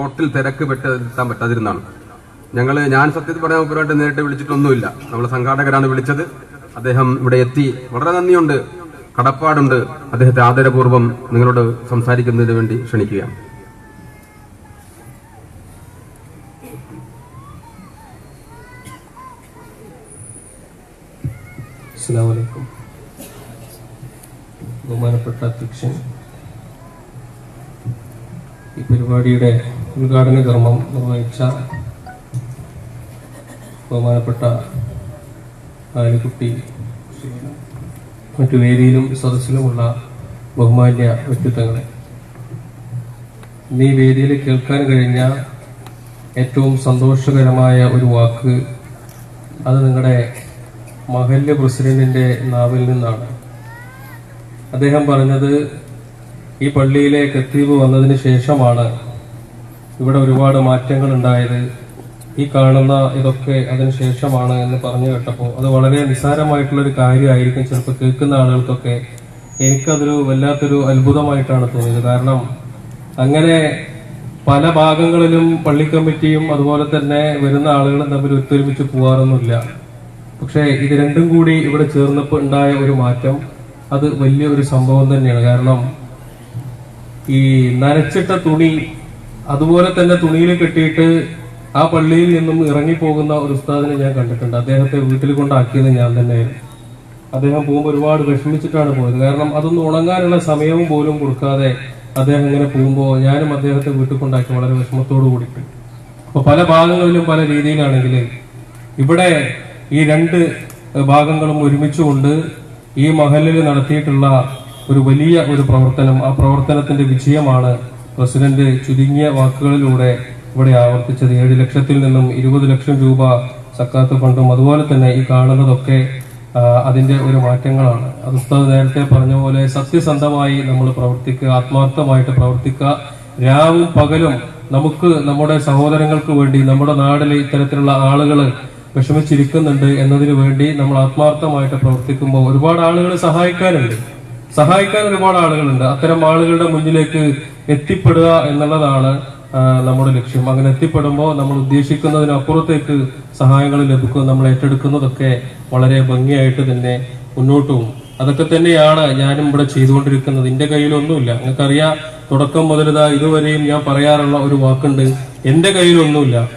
Hotel തിരക്ക് പെട്ടെത്താൻ പറ്റാതിരുന്നാണ് ഞങ്ങൾ ഞാൻ സത്യത്തിൽ പറയാൻ ഉപരമായിട്ട് നേരിട്ട് വിളിച്ചിട്ടൊന്നുമില്ല. നമ്മൾ സംഘാടകരാണ് വിളിച്ചത്. അദ്ദേഹം ഇവിടെ എത്തി. വളരെ നന്ദിയുണ്ട്. കടപ്പാടുണ്ട്. അദ്ദേഹത്തെ ആദരപൂർവം നിങ്ങളോട് സംസാരിക്കുന്നതിന് വേണ്ടി അസ്സലാമലൈക്കും ബഹുമാനപ്പെട്ട അധ്യക്ഷൻ ഈ പരിപാടിയുടെ ഉദ്ഘാടന കർമ്മം നിർവഹിച്ച ബഹുമാനപ്പെട്ട ആലിക്കുട്ടി മറ്റു വേദിയിലും സദസ്സിലുമുള്ള ബഹുമാന്യ വ്യക്തിത്വങ്ങളെ. നീ വേദിയിൽ കേൾക്കാൻ കഴിഞ്ഞ ഏറ്റവും സന്തോഷകരമായ ഒരു വാക്ക് അത് നിങ്ങളുടെ മഹല്യ പ്രസിഡന്റിന്റെ നാവിൽ നിന്നാണ്. അദ്ദേഹം പറഞ്ഞത് ഈ പള്ളിയിലെ കത്തീവ് വന്നതിന് ശേഷമാണ് ഇവിടെ ഒരുപാട് മാറ്റങ്ങൾ ഉണ്ടായത് ഈ കാണുന്ന ഇതൊക്കെ അതിനുശേഷമാണ് എന്ന് പറഞ്ഞു കേട്ടപ്പോൾ അത് വളരെ നിസ്സാരമായിട്ടുള്ളൊരു കാര്യമായിരിക്കും ചിലപ്പോൾ കേൾക്കുന്ന ആളുകൾക്കൊക്കെ. എനിക്കതൊരു വല്ലാത്തൊരു അത്ഭുതമായിട്ടാണ് തോന്നിയത്. കാരണം അങ്ങനെ പല ഭാഗങ്ങളിലും പള്ളി കമ്മിറ്റിയും അതുപോലെ തന്നെ വരുന്ന ആളുകളും തമ്മിൽ ഒത്തൊരുമിച്ച് പോകാറൊന്നുമില്ല പക്ഷേ ഇത് രണ്ടും കൂടി ഇവിടെ ചേർന്നപ്പോൾ ഉണ്ടായ ഒരു മാറ്റം അത് വലിയൊരു സംഭവം തന്നെയാണ്. കാരണം ഈ നനച്ചിട്ട തുണി അതുപോലെ തന്നെ തുണിയിൽ കെട്ടിയിട്ട് ആ പള്ളിയിൽ നിന്നും ഇറങ്ങിപ്പോകുന്ന ഒരു ഉസ്താദിനെ ഞാൻ കണ്ടിട്ടുണ്ട്. അദ്ദേഹത്തെ വീട്ടിൽ കൊണ്ടാക്കിയത് ഞാൻ തന്നെയായിരുന്നു. അദ്ദേഹം പോകുമ്പോൾ ഒരുപാട് വിഷമിച്ചിട്ടാണ് പോയത്. കാരണം അതൊന്നും ഉണങ്ങാനുള്ള സമയവും പോലും കൊടുക്കാതെ അദ്ദേഹം ഇങ്ങനെ പോകുമ്പോൾ ഞാനും അദ്ദേഹത്തെ വീട്ടിൽ കൊണ്ടാക്കി വളരെ വിഷമത്തോടു കൂടിയിട്ട് അപ്പൊ പല ഭാഗങ്ങളിലും പല രീതിയിലാണെങ്കിൽ ഇവിടെ ഈ രണ്ട് ഭാഗങ്ങളും ഒരുമിച്ചുകൊണ്ട് ഈ മഹലിൽ നടത്തിയിട്ടുള്ള ഒരു വലിയ ഒരു പ്രവർത്തനം ആ പ്രവർത്തനത്തിന്റെ വിജയമാണ് പ്രസിഡന്റ് ചുരുങ്ങിയ വാക്കുകളിലൂടെ ഇവിടെ ആവർത്തിച്ചത് ഏഴ് ലക്ഷത്തിൽ നിന്നും ഇരുപത് ലക്ഷം രൂപ സക്കാത്ത് ഫണ്ടും അതുപോലെ തന്നെ ഈ കാണുന്നതൊക്കെ അതിന്റെ ഒരു മാറ്റങ്ങളാണ്. അത് ഉസ്താദ് നേരത്തെ പറഞ്ഞ പോലെ സത്യസന്ധമായി നമ്മൾ പ്രവർത്തിക്കുക ആത്മാർത്ഥമായിട്ട് പ്രവർത്തിക്കുക. രാവും പകലും നമുക്ക് നമ്മുടെ സഹോദരങ്ങൾക്ക് വേണ്ടി നമ്മുടെ നാടിൽ ഇത്തരത്തിലുള്ള ആളുകൾ വിഷമിച്ചിരിക്കുന്നുണ്ട് എന്നതിനു വേണ്ടി നമ്മൾ ആത്മാർത്ഥമായിട്ട് പ്രവർത്തിക്കുമ്പോൾ ഒരുപാട് ആളുകൾ സഹായിക്കാനുണ്ട്. സഹായിക്കാൻ ഒരുപാട് ആളുകളുണ്ട്. അത്തരം ആളുകളുടെ മുന്നിലേക്ക് എത്തിപ്പെടുക എന്നുള്ളതാണ് നമ്മുടെ ലക്ഷ്യം. അങ്ങനെ എത്തിപ്പെടുമ്പോൾ നമ്മൾ ഉദ്ദേശിക്കുന്നതിനപ്പുറത്തേക്ക് സഹായങ്ങൾ ലഭിക്കും നമ്മൾ ഏറ്റെടുക്കുന്നതൊക്കെ വളരെ ഭംഗിയായിട്ട് തന്നെ മുന്നോട്ട് പോകും. അതൊക്കെ തന്നെയാണ് ഞാനും ഇവിടെ ചെയ്തുകൊണ്ടിരിക്കുന്നത്. എന്റെ കയ്യിലൊന്നുമില്ല. നിങ്ങൾക്കറിയാം തുടക്കം മുതലിതാ ഇതുവരെയും ഞാൻ പറയാറുള്ള ഒരു വാക്കുണ്ട്. എന്റെ കയ്യിലൊന്നുമില്ല.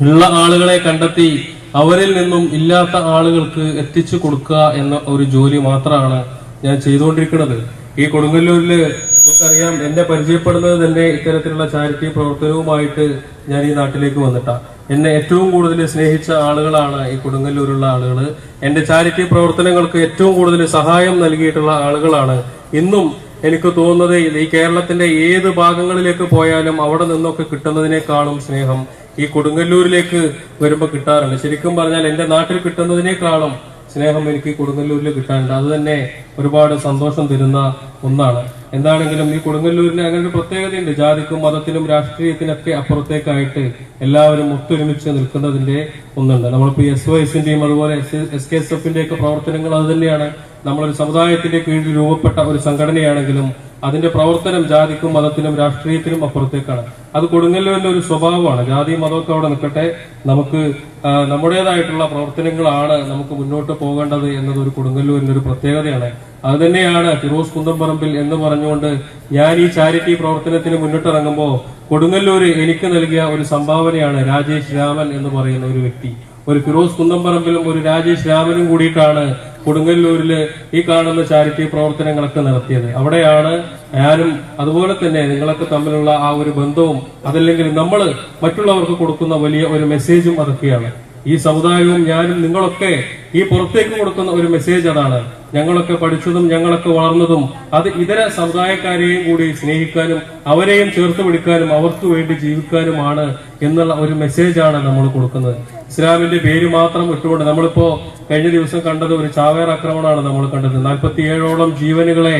ഉള്ള ആളുകളെ കണ്ടെത്തി അവരിൽ നിന്നും ഇല്ലാത്ത ആളുകൾക്ക് എത്തിച്ചു കൊടുക്കുക എന്ന ഒരു ജോലി മാത്രമാണ് ഞാൻ ചെയ്തുകൊണ്ടിരിക്കുന്നത്. ഈ കൊടുങ്ങല്ലൂരിൽ നിങ്ങൾക്കറിയാം എന്നെ പരിചയപ്പെടുന്നത് തന്നെ ഇത്തരത്തിലുള്ള ചാരിറ്റി പ്രവർത്തനവുമായിട്ട് ഞാൻ ഈ നാട്ടിലേക്ക് വന്നിട്ടാണ് എന്നെ ഏറ്റവും കൂടുതൽ സ്നേഹിച്ച ആളുകളാണ് ഈ കൊടുങ്ങല്ലൂരുള്ള ആളുകൾ എന്റെ ചാരിറ്റി പ്രവർത്തനങ്ങൾക്ക് ഏറ്റവും കൂടുതൽ സഹായം നൽകിയിട്ടുള്ള ആളുകളാണ്. ഇന്നും എനിക്ക് തോന്നുന്നത് ഈ കേരളത്തിന്റെ ഏത് ഭാഗങ്ങളിലേക്ക് പോയാലും അവിടെ നിന്നൊക്കെ കിട്ടുന്നതിനേക്കാളും സ്നേഹം ഈ കൊടുങ്ങല്ലൂരിലേക്ക് വരുമ്പോൾ കിട്ടാറുണ്ട്. ശരിക്കും പറഞ്ഞാൽ എന്റെ നാട്ടിൽ കിട്ടുന്നതിനേക്കാളും സ്നേഹം എനിക്ക് കൊടുങ്ങല്ലൂരിൽ കിട്ടാനുണ്ട്. അത് തന്നെ ഒരുപാട് സന്തോഷം തരുന്ന ഒന്നാണ്. എന്താണെങ്കിലും ഈ കൊടുങ്ങല്ലൂരിന് അങ്ങനെ ഒരു പ്രത്യേകതയുണ്ട്. ജാതിക്കും മതത്തിനും രാഷ്ട്രീയത്തിനൊക്കെ അപ്പുറത്തേക്കായിട്ട് എല്ലാവരും ഒത്തൊരുമിച്ച് നിൽക്കുന്നതിന്റെ ഒന്നുണ്ട്. നമ്മളിപ്പോ എസ് വൈസിന്റെയും അതുപോലെ എസ് കെ എസ് എഫിന്റെ ഒക്കെ പ്രവർത്തനങ്ങൾ അത് തന്നെയാണ്. നമ്മളൊരു സമുദായത്തിന്റെ കീഴിൽ രൂപപ്പെട്ട ഒരു സംഘടനയാണെങ്കിലും അതിന്റെ പ്രവർത്തനം ജാതിക്കും മതത്തിനും രാഷ്ട്രീയത്തിനും അപ്പുറത്തേക്കാണ്. അത് കൊടുങ്ങല്ലൂരിന്റെ ഒരു സ്വഭാവമാണ്. ജാതി മതമൊക്കെ അവിടെ നിൽക്കട്ടെ. നമുക്ക് നമ്മുടേതായിട്ടുള്ള പ്രവർത്തനങ്ങളാണ് നമുക്ക് മുന്നോട്ട് പോകേണ്ടത് എന്നത് ഒരു കൊടുങ്ങല്ലൂരിന്റെ ഒരു പ്രത്യേകതയാണ്. അത് തന്നെയാണ് ഫിറോസ് കുന്തംപറമ്പിൽ എന്ന് പറഞ്ഞുകൊണ്ട് ഞാൻ ഈ ചാരിറ്റി പ്രവർത്തനത്തിന് മുന്നിട്ടിറങ്ങുമ്പോൾ കൊടുങ്ങല്ലൂര് എനിക്ക് നൽകിയ ഒരു സംഭാവനയാണ് രാജേഷ് രാമൻ എന്ന് പറയുന്ന ഒരു വ്യക്തി. ഒരു ഫിറോസ് കുന്തംപറമ്പിലും ഒരു രാജേഷ് രാമനും കൂടിയിട്ടാണ് കൊടുങ്ങല്ലൂരിൽ ഈ കാണുന്ന ചാരിറ്റി പ്രവർത്തനങ്ങളൊക്കെ നടത്തിയത്. അവിടെയാണ് ഞാനും അതുപോലെ തന്നെ നിങ്ങളൊക്കെ തമ്മിലുള്ള ആ ഒരു ബന്ധവും അതല്ലെങ്കിൽ നമ്മൾ മറ്റുള്ളവർക്ക് കൊടുക്കുന്ന വലിയ ഒരു മെസ്സേജും അതൊക്കെയാണ്. ഈ സമുദായവും ഞാനും നിങ്ങളൊക്കെ ഈ പുറത്തേക്ക് കൊടുക്കുന്ന ഒരു മെസ്സേജ് അതാണ്. ഞങ്ങളൊക്കെ പഠിച്ചതും ഞങ്ങളൊക്കെ വളർന്നതും അത് ഇതര സമുദായക്കാരെയും കൂടി സ്നേഹിക്കാനും അവരെയും ചേർത്ത് പിടിക്കാനും അവർക്ക് വേണ്ടി ജീവിക്കാനുമാണ് എന്നുള്ള ഒരു മെസ്സേജാണ് നമ്മൾ കൊടുക്കുന്നത്. ഇസ്ലാമിന്റെ പേര് മാത്രം ഇട്ടുകൊണ്ട് നമ്മളിപ്പോ കഴിഞ്ഞ ദിവസം കണ്ടത് ഒരു ചാവേർ ആക്രമണമാണ് നമ്മൾ കണ്ടത്. നാൽപ്പത്തിയേഴോളം ജീവനുകളെ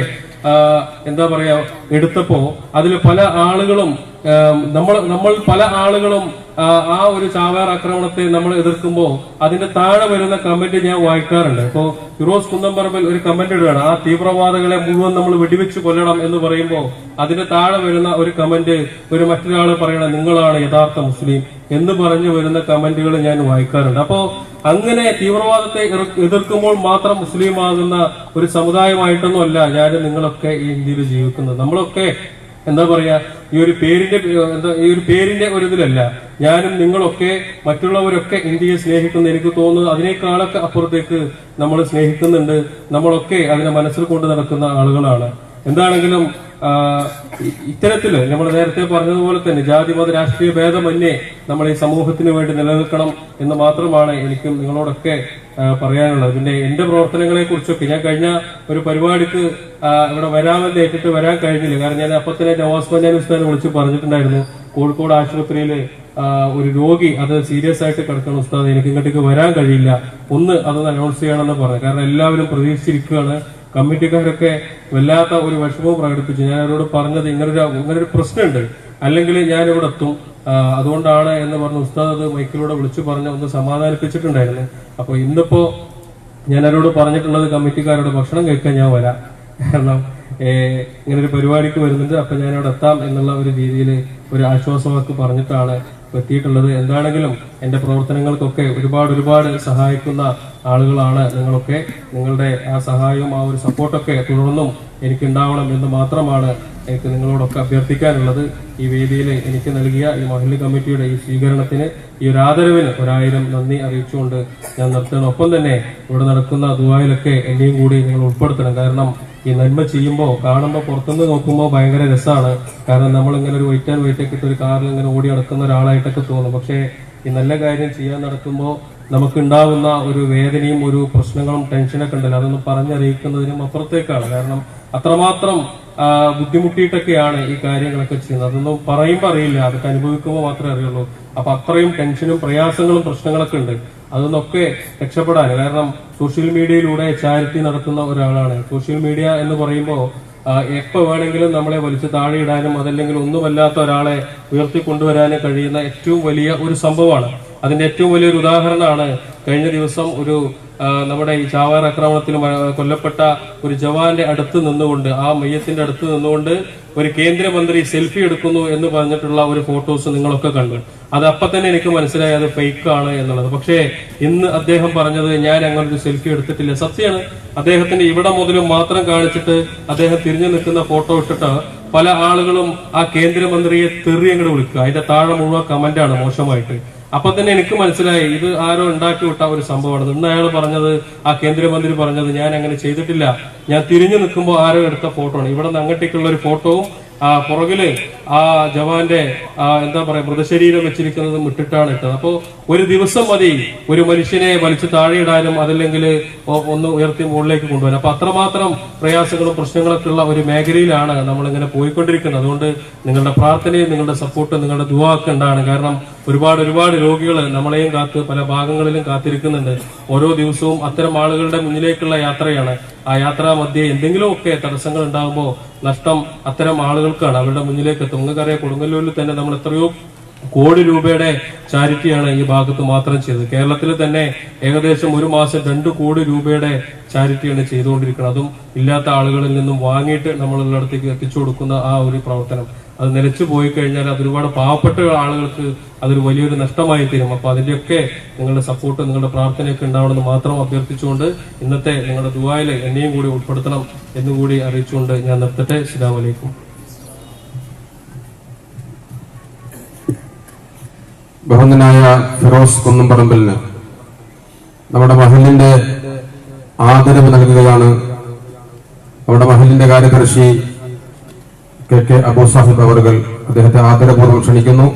എന്താ പറയാ എടുത്തപ്പോ അതിൽ പല ആളുകളും നമ്മൾ നമ്മൾ പല ആളുകളും ആ, ഒരു ചാവേർ ആക്രമണത്തെ നമ്മൾ എതിർക്കുമ്പോൾ അതിന്റെ താഴെ വരുന്ന കമന്റ് ഞാൻ വായിക്കാറുണ്ട്. ഇപ്പോ ഫിറോസ് കുന്നംപറമ്പിൽ ഒരു കമന്റ് ഇടുകയാണ്. ആ തീവ്രവാദികളെ മുഴുവൻ നമ്മൾ വെടിവെച്ച് കൊല്ലണം എന്ന് പറയുമ്പോൾ അതിന്റെ താഴെ വരുന്ന ഒരു കമന്റ് ഒരു മറ്റൊരാൾ പറയണ നിങ്ങളാണ് യഥാർത്ഥ മുസ്ലിം എന്ന് പറഞ്ഞു വരുന്ന കമന്റുകൾ ഞാൻ വായിക്കാറുണ്ട്. അപ്പോ അങ്ങനെ തീവ്രവാദത്തെ എതിർക്കുമ്പോൾ മാത്രം മുസ്ലിം ആകുന്ന ഒരു സമുദായമായിട്ടൊന്നും അല്ല ഞാൻ നിങ്ങളൊക്കെ ഈ ഇന്ത്യയിൽ ജീവിക്കുന്നത്. നമ്മളൊക്കെ എന്താ പറയാ ഈ ഒരു പേരിന്റെ എന്താ ഈ ഒരു പേരിന്റെ ഒരു ഇതിലല്ല. ഞാനും നിങ്ങളൊക്കെ മറ്റുള്ളവരൊക്കെ ഇന്ത്യയെ സ്നേഹിക്കുന്ന എനിക്ക് തോന്നുന്നു. അതിനേക്കാളൊക്കെ അപ്പുറത്തേക്ക് നമ്മൾ സ്നേഹിക്കുന്നുണ്ട്. നമ്മളൊക്കെ അതിനെ മനസ്സിൽ കൊണ്ട് നടക്കുന്ന ആളുകളാണ്. എന്താണെങ്കിലും ഇത്തരത്തിൽ നമ്മൾ നേരത്തെ പറഞ്ഞതുപോലെ തന്നെ ജാതി മത രാഷ്ട്രീയ ഭേദമന്യേ നമ്മൾ ഈ സമൂഹത്തിന് വേണ്ടി നിലനിൽക്കണം എന്ന് മാത്രമാണ് എനിക്കും നിങ്ങളോടൊക്കെ പറയാനുള്ളത്. പിന്നെ എന്റെ പ്രവർത്തനങ്ങളെ കുറിച്ചൊക്കെ ഞാൻ കഴിഞ്ഞ ഒരു പരിപാടിക്ക് ഇവിടെ വരാമെന്ന് ഏറ്റിട്ട് വരാൻ കഴിഞ്ഞില്ല. കാരണം ഞാൻ അപ്പൊ തന്നെ നവാസ് പഞ്ചാബ് ഉസ്താനെ വിളിച്ച് പറഞ്ഞിട്ടുണ്ടായിരുന്നു. കോഴിക്കോട് ആശുപത്രിയിൽ ഒരു രോഗി അത് സീരിയസ് ആയിട്ട് കിടക്കണം ഉസ്താദ് എനിക്ക് ഇങ്ങോട്ടേക്ക് വരാൻ കഴിയില്ല. ഒന്ന് അത് അനൗൺസ് ചെയ്യണമെന്ന് പറഞ്ഞു. കാരണം എല്ലാവരും പ്രതീക്ഷിച്ചിരിക്കുകയാണ്. കമ്മിറ്റിക്കാരൊക്കെ വല്ലാത്ത ഒരു വിഷമവും പ്രകടിപ്പിച്ചു. ഞാൻ അവരോട് പറഞ്ഞത് ഇങ്ങനൊരു ഇങ്ങനൊരു പ്രശ്നമുണ്ട്. അല്ലെങ്കിൽ ഞാൻ ഇവിടെ എത്തും. അതുകൊണ്ടാണ് എന്ന് പറഞ്ഞ ഉസ്താദ് അത് മൈക്കിലൂടെ വിളിച്ചു പറഞ്ഞ് ഒന്ന് സമാധാനിപ്പിച്ചിട്ടുണ്ടായിരുന്നു. അപ്പോൾ ഇന്നിപ്പോ ഞാൻ അവരോട് പറഞ്ഞിട്ടുള്ളത് കമ്മിറ്റിക്കാരോട് ഭക്ഷണം കഴിക്കാൻ ഞാൻ വരാം. കാരണം ഇങ്ങനൊരു പരിപാടിക്ക് വരുന്നുണ്ട്. അപ്പൊ ഞാൻ എത്താം എന്നുള്ള ഒരു രീതിയിൽ ഒരു ആശ്വാസവാക്ക് പറഞ്ഞിട്ടാണ് എത്തിയിട്ടുള്ളത്. എന്താണെങ്കിലും എന്റെ പ്രവർത്തനങ്ങൾക്കൊക്കെ ഒരുപാട് ഒരുപാട് സഹായിക്കുന്ന ആളുകളാണ് നിങ്ങളൊക്കെ. നിങ്ങളുടെ ആ സഹായവും ആ ഒരു സപ്പോർട്ടൊക്കെ തുടർന്നും എനിക്ക് ഉണ്ടാവണം എന്ന് മാത്രമാണ് എനിക്ക് നിങ്ങളോടൊക്കെ അഭ്യർത്ഥിക്കാനുള്ളത്. ഈ വേദിയിൽ എനിക്ക് നൽകിയ ഈ മഹല്ല് കമ്മിറ്റിയുടെ ഈ സ്വീകരണത്തിന് ഈ ഒരു ആദരവിന് ഒരായിരം നന്ദി അറിയിച്ചുകൊണ്ട് ഞാൻ നിർത്തണം ഒപ്പം തന്നെ ഇവിടെ നടക്കുന്ന ദുബായിലൊക്കെ എന്നെയും കൂടി നിങ്ങൾ ഉൾപ്പെടുത്തണം. കാരണം ഈ നന്മ ചെയ്യുമ്പോൾ കാണുമ്പോൾ പുറത്തുനിന്ന് നോക്കുമ്പോൾ ഭയങ്കര രസമാണ് കാരണം നമ്മൾ ഇങ്ങനെ ഒരു വൈറ്റാൻ ആൻഡ് വൈറ്റ് ഒക്കെ ഇട്ട് ഒരു കാറിൽ ഇങ്ങനെ ഓടി നടക്കുന്ന ഒരാളായിട്ടൊക്കെ തോന്നും. പക്ഷേ ഈ നല്ല കാര്യം ചെയ്യാൻ നടക്കുമ്പോൾ നമുക്ക് ഉണ്ടാവുന്ന ഒരു വേദനയും ഒരു പ്രശ്നങ്ങളും ടെൻഷനൊക്കെ ഉണ്ടല്ലോ. അതൊന്നും പറഞ്ഞറിയിക്കുന്നതിനും അപ്പുറത്തേക്കാണ്. കാരണം അത്രമാത്രം ബുദ്ധിമുട്ടിയിട്ടൊക്കെയാണ് ഈ കാര്യങ്ങളൊക്കെ ചെയ്യുന്നത്. അതൊന്നും പറയുമ്പോൾ അറിയില്ല. അതൊക്കെ അനുഭവിക്കുമ്പോൾ മാത്രമേ അറിയുള്ളൂ. അപ്പൊ അത്രയും ടെൻഷനും പ്രയാസങ്ങളും പ്രശ്നങ്ങളൊക്കെ ഉണ്ട്. അതൊന്നൊക്കെ രക്ഷപ്പെടാൻ. കാരണം സോഷ്യൽ മീഡിയയിലൂടെ ചാരിറ്റി നടത്തുന്ന ഒരാളാണ്. സോഷ്യൽ മീഡിയ എന്ന് പറയുമ്പോൾ എപ്പോ വേണമെങ്കിലും നമ്മളെ വലിച്ചു താഴെയിടാനും അതല്ലെങ്കിൽ ഒന്നുമല്ലാത്ത ഒരാളെ ഉയർത്തിക്കൊണ്ടുവരാനും കഴിയുന്ന ഏറ്റവും വലിയ ഒരു സംഭവമാണ്. അതിന്റെ ഏറ്റവും വലിയൊരു ഉദാഹരണമാണ് കഴിഞ്ഞ ദിവസം ഒരു നമ്മുടെ ഈ ചാവാർ ആക്രമണത്തിൽ കൊല്ലപ്പെട്ട ഒരു ജവാന്റെ അടുത്ത് നിന്നുകൊണ്ട് ആ മയ്യത്തിന്റെ അടുത്ത് നിന്നുകൊണ്ട് ഒരു കേന്ദ്രമന്ത്രി സെൽഫി എടുക്കുന്നു എന്ന് പറഞ്ഞിട്ടുള്ള ഒരു ഫോട്ടോസ് നിങ്ങളൊക്കെ കണ്ടു. അത് അപ്പൊ തന്നെ എനിക്ക് മനസ്സിലായി അത് ഫേക്ക് ആണ് എന്നുള്ളത്. പക്ഷേ ഇന്ന് അദ്ദേഹം പറഞ്ഞത് ഞാൻ അങ്ങനെ ഒരു സെൽഫി എടുത്തിട്ടില്ല. സത്യമാണ് അദ്ദേഹത്തിന്റെ ഇവിടെ മുതലും മാത്രം കാണിച്ചിട്ട് അദ്ദേഹം തിരിഞ്ഞു നിൽക്കുന്ന ഫോട്ടോ ഇട്ടിട്ട് പല ആളുകളും ആ കേന്ദ്രമന്ത്രിയെ തെറി അങ്ങോട്ട് വിളിക്കുക. അതിന്റെ താഴെ മുഴുവൻ കമന്റാണ് മോശമായിട്ട്. അപ്പൊ തന്നെ എനിക്ക് മനസ്സിലായി ഇത് ആരോ ഉണ്ടാക്കി വിട്ട ഒരു സംഭവമാണ്. ഇന്ന് അയാൾ പറഞ്ഞത് ആ കേന്ദ്രമന്ത്രി പറഞ്ഞത് ഞാൻ അങ്ങനെ ചെയ്തിട്ടില്ല. ഞാൻ തിരിഞ്ഞു നിൽക്കുമ്പോൾ ആരോ എടുത്ത ഫോട്ടോ ആണ്. ഇവിടെ നിന്ന് അങ്ങോട്ടേക്കുള്ള ഒരു ഫോട്ടോവും ആ പുറകിൽ ആ ജവാന്റെ എന്താ പറയാ മൃതശരീരം വെച്ചിരിക്കുന്നത് ഇട്ടിട്ടാണ് ഇട്ടത്. അപ്പോ ഒരു ദിവസം മതി ഒരു മനുഷ്യനെ വലിച്ചു താഴെയിടാനും അതല്ലെങ്കിൽ ഒന്ന് ഉയർത്തി മുകളിലേക്ക് കൊണ്ടുവരാൻ. അപ്പൊ അത്രമാത്രം പ്രയാസങ്ങളും പ്രശ്നങ്ങളൊക്കെ ഉള്ള ഒരു മേഖലയിലാണ് നമ്മളിങ്ങനെ പോയിക്കൊണ്ടിരിക്കുന്നത്. അതുകൊണ്ട് നിങ്ങളുടെ പ്രാർത്ഥനയും നിങ്ങളുടെ സപ്പോർട്ടും നിങ്ങളുടെ ദുവാക്ക് ഉണ്ടാണ് കാരണം ഒരുപാട് ഒരുപാട് രോഗികൾ നമ്മളെയും കാത്ത് പല ഭാഗങ്ങളിലും കാത്തിരിക്കുന്നുണ്ട്. ഓരോ ദിവസവും അത്തരം ആളുകളുടെ മുന്നിലേക്കുള്ള യാത്രയാണ് ആ യാത്രാ മധ്യേ എന്തെങ്കിലുമൊക്കെ തടസ്സങ്ങൾ ഉണ്ടാകുമ്പോൾ നഷ്ടം അത്തരം ആളുകൾക്കാണ് അവരുടെ മുന്നിലേക്ക് എത്തും. നിങ്ങൾക്കറിയാം കൊടുങ്ങല്ലൂരിൽ തന്നെ നമ്മൾ എത്രയോ കോടി രൂപയുടെ ചാരിറ്റിയാണ് ഈ ഭാഗത്ത് മാത്രം ചെയ്തത്. കേരളത്തിൽ തന്നെ ഏകദേശം ഒരു മാസം രണ്ട് കോടി രൂപയുടെ ചാരിറ്റിയാണ് ചെയ്തുകൊണ്ടിരിക്കുന്നത്. അതും ഇല്ലാത്ത ആളുകളിൽ നിന്നും വാങ്ങിയിട്ട് നമ്മളുള്ളടത്തേക്ക് എത്തിച്ചു കൊടുക്കുന്ന ആ ഒരു പ്രവർത്തനം. അത് നിലച്ചു പോയി കഴിഞ്ഞാൽ അത് ഒരുപാട് പാവപ്പെട്ട ആളുകൾക്ക് അതൊരു വലിയൊരു നഷ്ടമായി തീരും. അപ്പൊ അതിന്റെയൊക്കെ നിങ്ങളുടെ സപ്പോർട്ട് നിങ്ങളുടെ പ്രാർത്ഥനയൊക്കെ ഉണ്ടാവണമെന്ന് മാത്രം അഭ്യർത്ഥിച്ചുകൊണ്ട് ഇന്നത്തെ നിങ്ങളുടെ ദുബായിൽ എന്നെയും കൂടി ഉൾപ്പെടുത്തണം എന്നുകൂടി അറിയിച്ചുകൊണ്ട് ഞാൻ നിർത്തട്ടെ. അലൈക്കും. ബഹുമാനായ ഫിറോസ് കുന്നംപറമ്പലിന് നമ്മുടെ മഹലിന്റെ ആദരവ് നൽകുകയാണ്. നമ്മുടെ മഹലിന്റെ കാര്യദർശി കെ കെ അബൂ സാഹിബ് അവറുകൾ അദ്ദേഹത്തെ ആദരപൂർവം ക്ഷണിക്കുന്നു.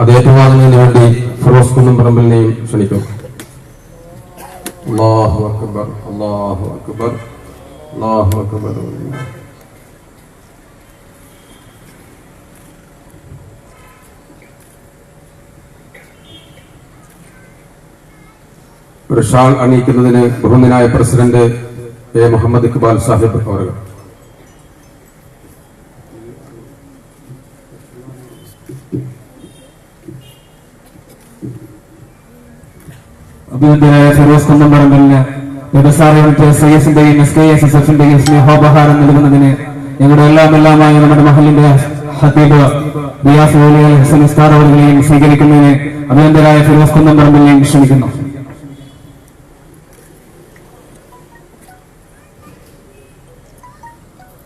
അദ്ദേഹത്തിന് വേണ്ടി ഫിറോസ് കുന്നംപറമ്പലിനെയും ക്ഷണിക്കുന്നു. അല്ലാഹു അക്ബർ അക്ബർ അക്ബർ. ഒരു ഷാൾ അണിയിക്കുന്നതിന് ബഹുമാനായ പ്രസിഡന്റ് എ മുഹമ്മദ് ഇക്ബാൽ സാഹിബ് അവർ വിദ്യാലയ ഫിറോസ് കുന്നംപറമ്പലിന് വ്യവസായ സി എസിന്റെയും എസ് കെ എസ് എസ് എഫിന്റെയും സ്നേഹോപഹാരം നൽകുന്നതിന് ഞങ്ങളുടെ എല്ലാം എല്ലാമായി നമ്മുടെ മഹലിന്റെ ഹത്തീബ് ബിയാസ് ഹസൻ ഉസ്താർ അവരുകളെയും സ്വീകരിക്കുന്നതിന് അഭിനന്ദരായ ഫിറോസ് കുന്നംപറമ്പലിനെയും ക്ഷണിക്കുന്നു.